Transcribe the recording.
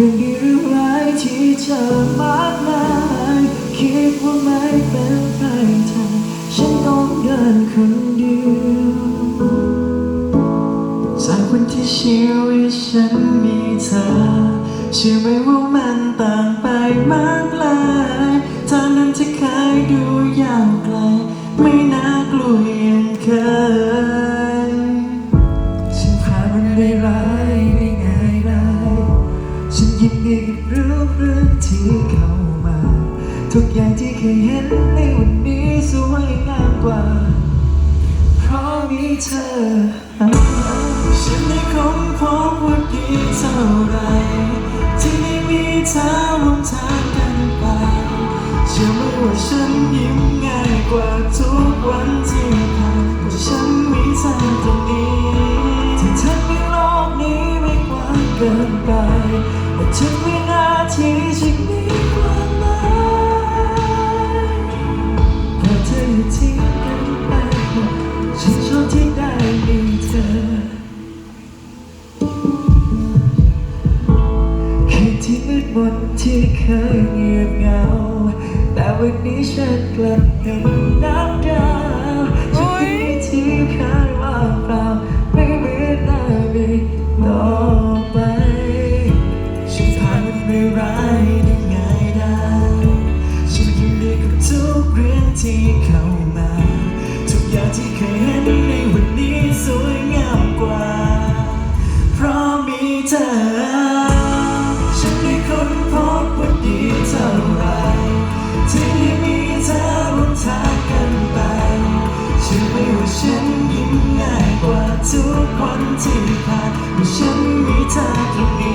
รื่องดีเรื่องร้ายที่เจอมากมายคิดว่าไม่เป็นไรทางฉันต้องเดินคนเดียวจากวันที่ชีวิตฉันมีเธอเชื่อไหมว่ามันต่างไปมากหลาย ยินดีกับเรื่องเรื่องที่เข้ามา ทุกอย่างที่เคยเห็นในวันนี้สวยงามกว่า เพราะมีเธอ ฉันได้ค้นพบว่าดีเท่าไรที่ได้มีเธอร่วมทางกันไปเชื่อไหมว่าฉันยิ้มง่ายกว่าทุกวันที่ ที่ฉันมีความหมายพราะเธออยู่ที่กันไปฉันชอบที่ได้มีเธอคืนที่มืดมนที่เคยเงียบเหงา แต่วันนี้ฉันกลับเห็นน้ำ ไม่ร้ายได้ไงได้ฉันยินดีกับทุกเรื่องที่เข้ามา ทุกอย่างที่เคยเห็นในวันนี้สวยงามกว่า เพราะมีเธอ ฉันได้ค้นพบว่าดีเท่าไรที่มีเธอร่วมทางกันไปเชื่อไหมว่าฉันยิ้มง่ายกว่าทุกวันที่ผ่านเพราะฉันมีเธอทุก